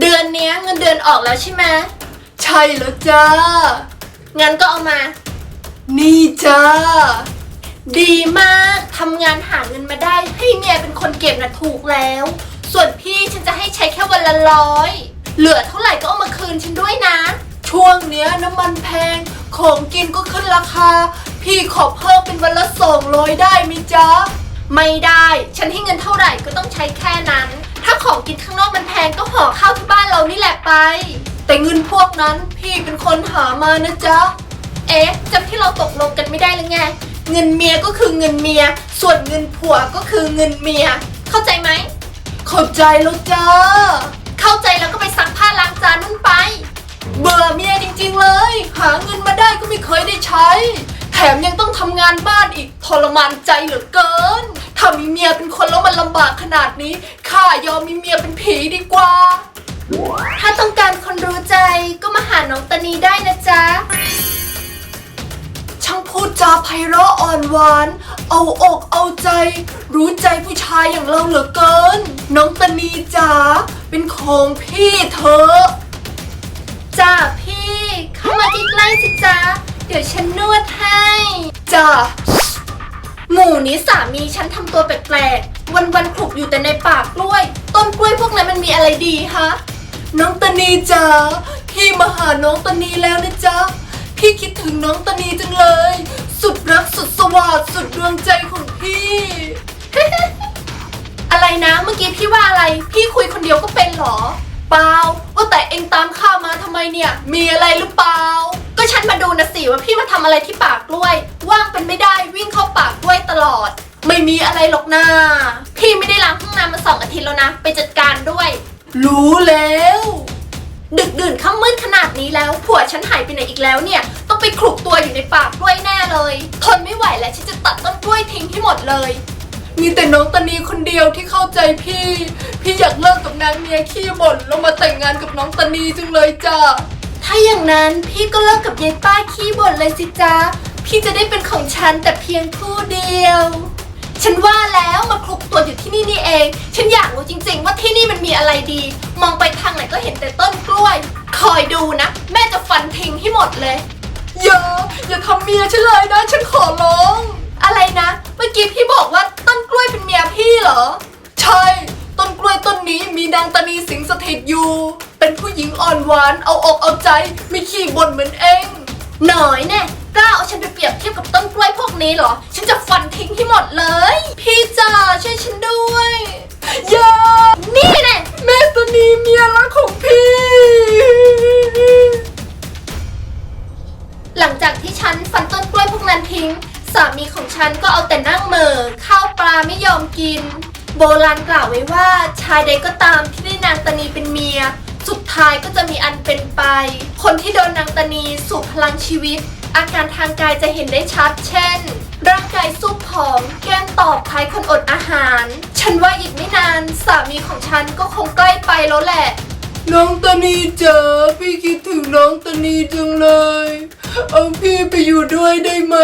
เดือนเนี้ยเงินเดือนออกแล้วใช่ไหมใช่แล้วจ้า งั้นก็เอามา นี่จ้า ดีมากทำงานหาเงินมาได้ ให้เมียเป็นคนเก็บนะถูกแล้ว ส่วนพี่ฉันจะให้ใช้แค่วันละร้อย เหลือเท่าไหร่ก็เอามาคืนฉันด้วยนะ ช่วงเนี้ยน้ำมันแพง ของกินก็ขึ้นราคา พี่ขอเพิ่มเป็นวันละสองร้อยได้ไหมจ๊ะ ไม่ได้ ฉันให้เงินเท่าไหร่ก็ต้องใช้แค่นั้นถ้าของ กินข้างนอกมันแพงก็ห่อข้าวที่บ้านเรานี่แหละไป แต่เงินพวกนั้นพี่เป็นคนหามานะจ๊ะ เอ๊ะจำที่เราตกลงกันไม่ได้หรือไง เงินเมียก็คือเงินเมีย ส่วนเงินผัวก็คือเงินเมีย เข้าใจไหม เข้าใจแล้วจ้า เข้าใจแล้วก็ไปซักผ้าล้างจานนู่นไป เบื่อเมียจริงๆเลย หาเงินมาได้ก็ไม่เคยได้ใช้ แถมยังต้องทำงานบ้านอีกทรมานใจเหลือเกิน ถ้ามีเมียเป็นคนแล้วมันลำบากขนาดนี้ ข้ายอมมีเมียเป็นผีดีกว่า ถ้าต้องการคนรู้ใจก็มาหาน้องตานีได้นะจ๊ะ ช่างพูดจาไพเราะอ่อนหวาน เอาอกเอาใจ รู้ใจผู้ชายอย่างเราเหลือเกิน น้องตานีจ๋าเป็นของพี่เธอะจ้าพี่เข้ามาใกล้ๆสิจ๊ะเดี๋ยวฉันนวดให้จ้าหมู่นี้สามีฉันทำตัวแปลกๆ วันๆขลุกอยู่แต่ในปากกล้วย ต้นกล้วยพวกนั้นมันมีอะไรดีฮะน้องตานีจ๋าพี่มาหาน้องตานีแล้วนะจ๊ะ พี่คิดถึงน้องตานีจังเลย สุดรักสุดสวัสดสุดดวงใจของพี่ อะไรนะเมื่อกี้พี่ว่าอะไร พี่คุยคนเดียวก็เป็นเหรอ เปล่าว่าแต่เองตามข้ามาทำไมเนี่ย มีอะไรหรือเปล่า ก็ฉันมาดูนะสิว่าพี่มาทำอะไรที่ปากกล้วย ว่างเป็นไม่ได้วิ่งเข้าปากกล้วยตลอด ไม่มีอะไรหรอกนะพี่ไม่ได้ล้างห้องน้ำมาสองอาทิตย์แล้วนะ ไปจัดการด้วย รู้แล้ว ดึกดื่นค่ำมืดขนาดนี้แล้ว ผัวฉันหายไปไหนอีกแล้วเนี่ย ต้องไปคลุกตัวอยู่ในปากกล้วยแน่เลย ทนไม่ไหวแล้วฉันจะตัดต้นกล้วยทิ้งให้หมดเลย มีแต่น้องตานีคนเดียวที่เข้าใจพี่ พี่อยากเลิกกับนางเมียขี้บ่นแล้วมาแต่งงานกับน้องตานีจังเลยจ้าถ้าอย่างนั้นพี่ก็เลิกกับยายป้าขี้บ่นเลยสิจ๊ะพี่จะได้เป็นของฉันแต่เพียงผู้เดียว ฉันว่าแล้วมาคลุกตัวอยู่ที่นี่นี่เอง ฉันอยากรู้จริง ๆ ว่าที่นี่มันมีอะไรดี มองไปทางไหนก็เห็นแต่ต้นกล้วย คอยดูนะ แม่จะฟันทิ้งให้หมดเลย อย่าอย่าทำเมียฉันเลยนะ ฉันขอร้อง อะไรนะ เมื่อกี้พี่บอกว่าต้นกล้วยเป็นเมียพี่เหรอ ใช่ ต้นกล้วยต้นนี้มีนางตานีสิงสถิตอยู่ เป็นผู้หญิงอ่อนหวาน เอาอกเอาใจ ไม่ขี้บ่นเหมือนเองหน่อยแน่กล้าเอาฉันไปเปรียบเทียบกับต้นกล้วยพวกนี้เหรอ ฉันจะฟันทิ้งให้หมดเลย ฉันก็เอาแต่นั่งเหม่อข้าวปลาไม่ยอมกิน โบราณกล่าวไว้ว่าชายใดก็ตามที่ได้นางตนีเป็นเมีย สุดท้ายก็จะมีอันเป็นไป คนที่โดนนางตนีสูบพลังชีวิต อาการทางกายจะเห็นได้ชัด เช่น ร่างกายซุบผอม แก้มตอบคล้ายคนอดอาหาร ฉันว่าอีกไม่นานสามีของฉันก็คงใกล้ไปแล้วแหละน้องตานีจ๋าพี่คิดถึงน้องตานีจังเลย เอาพี่ไปอยู่ด้วยได้ไหม